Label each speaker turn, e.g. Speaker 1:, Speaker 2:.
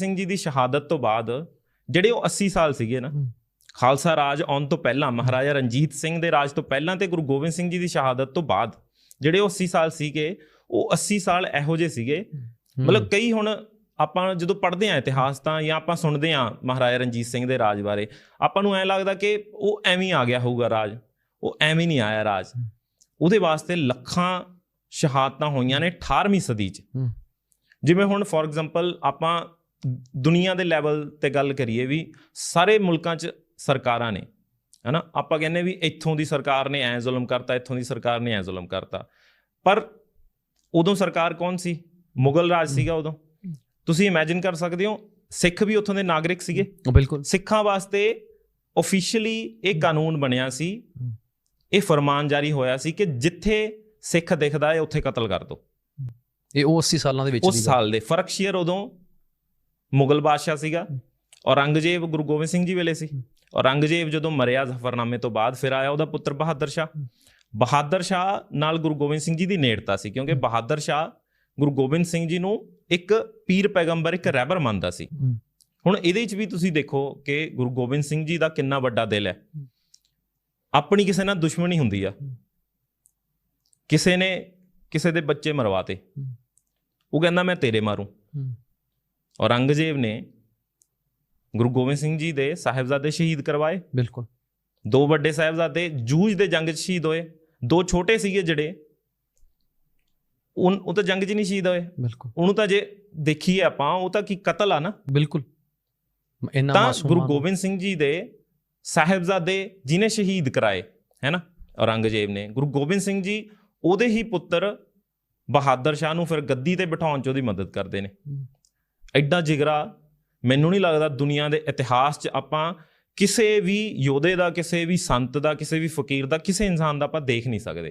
Speaker 1: ਸਿੰਘ ਜੀ ਦੀ ਸ਼ਹਾਦਤ ਤੋਂ ਬਾਅਦ ਜਿਹੜੇ ਉਹ 80 ਸਾਲ ਸੀਗੇ ਨਾ। ਖਾਲਸਾ ਰਾਜ ਆਉਣ ਤੋਂ ਪਹਿਲਾਂ ਮਹਾਰਾਜਾ ਰਣਜੀਤ ਸਿੰਘ ਦੇ ਰਾਜ ਤੋਂ ਪਹਿਲਾਂ ਤੇ ਗੁਰੂ ਗੋਬਿੰਦ ਸਿੰਘ ਜੀ ਦੀ ਸ਼ਹਾਦਤ ਤੋਂ ਬਾਅਦ ਜਿਹੜੇ ਉਹ 80 ਸਾਲ ਸੀਗੇ ਉਹ 80 ਸਾਲ ਇਹੋ ਜਿਹੇ ਸੀਗੇ। ਮਤਲਬ ਕਈ ਹੁਣ ਆਪਾਂ ਜਦੋਂ ਪੜ੍ਹਦੇ ਆ ਇਤਿਹਾਸ ਤਾਂ ਜਾਂ ਆਪਾਂ ਸੁਣਦੇ ਆ ਮਹਾਰਾਜਾ ਰਣਜੀਤ ਸਿੰਘ ਦੇ ਰਾਜ ਬਾਰੇ ਆਪਾਂ ਨੂੰ ਐ ਲੱਗਦਾ ਕਿ ਉਹ ਐਵੇਂ ਆ ਗਿਆ ਹੋਊਗਾ ਰਾਜ ਉਹ ਐਵੇਂ ਨਹੀਂ ਆਇਆ ਰਾਜ। ਉਹਦੇ ਵਾਸਤੇ ਲੱਖਾਂ ਸ਼ਹਾਦਤਾਂ ਹੋਈਆਂ ਨੇ 18ਵੀਂ ਸਦੀ 'ਚ। ਜਿਵੇਂ ਹੁਣ ਫੋਰ ਐਗਜ਼ਾਮਪਲ ਆਪਾਂ ਦੁਨੀਆ ਦੇ ਲੈਵਲ ਤੇ ਗੱਲ ਕਰੀਏ ਵੀ ਸਾਰੇ ਮੁਲਕਾਂ 'ਚ ਸਰਕਾਰਾਂ ਨੇ ਹਨਾ? ਆਪਾਂ ਕਹਿੰਦੇ ਵੀ ਇੱਥੋਂ ਦੀ ਸਰਕਾਰ ਨੇ ਐ ਜ਼ੁਲਮ ਕਰਤਾ ਇੱਥੋਂ ਦੀ ਸਰਕਾਰ ਨੇ ਐ ਜ਼ੁਲਮ ਕਰਤਾ। ਪਰ ਉਦੋਂ ਸਰਕਾਰ ਕੌਣ ਸੀ? ਮੁਗਲ ਰਾਜ ਸੀਗਾ ਉਦੋਂ। ਤੁਸੀਂ ਇਮੇਜਿਨ ਕਰ ਸਕਦੇ ਹੋ ਸਿੱਖ ਵੀ ਉੱਥੋਂ ਦੇ ਨਾਗਰਿਕ ਸੀਗੇ।
Speaker 2: ਬਿਲਕੁਲ।
Speaker 1: ਸਿੱਖਾਂ ਵਾਸਤੇ ਆਫੀਸ਼ੀਅਲੀ ਇਹ ਕਾਨੂੰਨ ਬਣਿਆ ਸੀ। ਇਹ ਫਰਮਾਨ ਜਾਰੀ ਹੋਇਆ ਸੀ ਕਿ ਜਿੱਥੇ ਸਿੱਖ ਦਿਖਦਾ ਹੈ ਉੱਥੇ ਕਤਲ ਕਰ ਦਿਓ
Speaker 2: ਇਹ ਉਹ 80 ਸਾਲਾਂ ਦੇ ਵਿੱਚ
Speaker 1: ਉਸ। ਸਾਲ ਦੇ ਫਰਕਸ਼ੀਅਰ ਉਦੋਂ ਮੁਗਲ ਬਾਦਸ਼ਾਹ ਸੀਗਾ ਔਰੰਗਜ਼ੇਬ ਗੁਰੂ ਗੋਬਿੰਦ ਸਿੰਘ ਜੀ ਵੇਲੇ ਸੀ। ਔਰੰਗਜ਼ੇਬ ਜਦੋਂ ਮਰਿਆ ਜ਼ਫਰਨਾਮੇ ਤੋਂ ਬਾਅਦ ਫਿਰ ਆਇਆ ਉਹਦਾ ਪੁੱਤਰ ਬਹਾਦਰ ਸ਼ਾਹ। ਬਹਾਦਰ ਸ਼ਾਹ ਨਾਲ ਗੁਰੂ ਗੋਬਿੰਦ ਸਿੰਘ ਜੀ ਦੀ ਨੇੜਤਾ ਸੀ ਕਿਉਂਕਿ ਬਹਾਦਰ ਸ਼ਾਹ ਗੁਰੂ ਗੋਬਿੰਦ ਸਿੰਘ ਜੀ ਨੂੰ ਇੱਕ ਪੀਰ ਪੈਗੰਬਰ ਇੱਕ ਰਹਿਬਰ ਮੰਨਦਾ ਸੀ। ਹੁਣ ਇਹਦੇ ਵਿੱਚ ਵੀ ਤੁਸੀਂ ਦੇਖੋ ਕਿ ਗੁਰੂ ਗੋਬਿੰਦ ਸਿੰਘ ਜੀ ਦਾ ਕਿੰਨਾ ਵੱਡਾ ਦਿਲ ਹੈ। ਆਪਣੀ ਕਿਸੇ ਨਾਲ ਦੁਸ਼ਮਣੀ ਹੁੰਦੀ ਆ। ਕਿਸੇ ਨੇ ਕਿਸੇ ਦੇ ਬੱਚੇ ਮਰਵਾਤੇ ਉਹ ਕਹਿੰਦਾ ਮੈਂ ਤੇਰੇ ਮਾਰੂ। ਔਰੰਗਜ਼ੇਬ ਨੇ ਗੁਰੂ ਗੋਬਿੰਦ ਸਿੰਘ ਜੀ ਦੇ ਸਾਹਿਬਜ਼ਾਦੇ ਸ਼ਹੀਦ ਕਰਵਾਏ।
Speaker 2: ਬਿਲਕੁਲ।
Speaker 1: ਦੋ ਵੱਡੇ ਸਾਹਿਬਜ਼ਾਦੇ ਜੂਝ ਦੇ ਜੰਗ 'ਚ ਸ਼ਹੀਦ ਹੋਏ। ਦੋ ਛੋਟੇ ਸੀਗੇ ਜਿਹੜੇ ਉਹ ਤਾਂ ਜੰਗ 'ਚ ਨਹੀਂ ਸ਼ਹੀਦ ਹੋਏ।
Speaker 2: ਬਿਲਕੁਲ।
Speaker 1: ਉਹਨੂੰ ਤਾਂ ਜੇ ਦੇਖੀਏ ਆਪਾਂ ਉਹ ਤਾਂ ਕੀ ਕਤਲ ਆ ਨਾ।
Speaker 2: ਬਿਲਕੁਲ। ਇੰਨਾ
Speaker 1: ਤਾਂ
Speaker 2: ਮਾਸੂਮਾਂ
Speaker 1: ਗੁਰੂ ਗੋਬਿੰਦ ਸਿੰਘ ਜੀ ਦੇ ਸਾਹਿਬਜ਼ਾਦੇ ਜਿਨੇ ਸ਼ਹੀਦ ਕਰਾਏ ਹੈ ਨਾ ਔਰੰਗਜ਼ੇਬ ਨੇ। ਗੁਰੂ ਗੋਬਿੰਦ ਸਿੰਘ ਜੀ ਉਹਦੇ ਹੀ ਪੁੱਤਰ ਬਹਾਦਰ ਸ਼ਾਹ ਨੂੰ ਫਿਰ ਗੱਦੀ ਤੇ ਬਿਠਾਉਣ 'ਚ ਉਹਦੀ ਮਦਦ ਕਰਦੇ ਨੇ। ਐਡਾ ਜਿਗਰਾ ਮੈਨੂੰ ਨਹੀਂ ਲੱਗਦਾ ਦੁਨੀਆ ਦੇ ਇਤਿਹਾਸ 'ਚ ਆਪਾਂ ਕਿਸੇ ਵੀ ਯੋਧੇ ਦਾ, ਕਿਸੇ ਵੀ ਸੰਤ ਦਾ, ਕਿਸੇ ਵੀ ਫਕੀਰ ਦਾ, ਕਿਸੇ ਇਨਸਾਨ ਦਾ ਆਪਾਂ ਦੇਖ ਨਹੀਂ ਸਕਦੇ।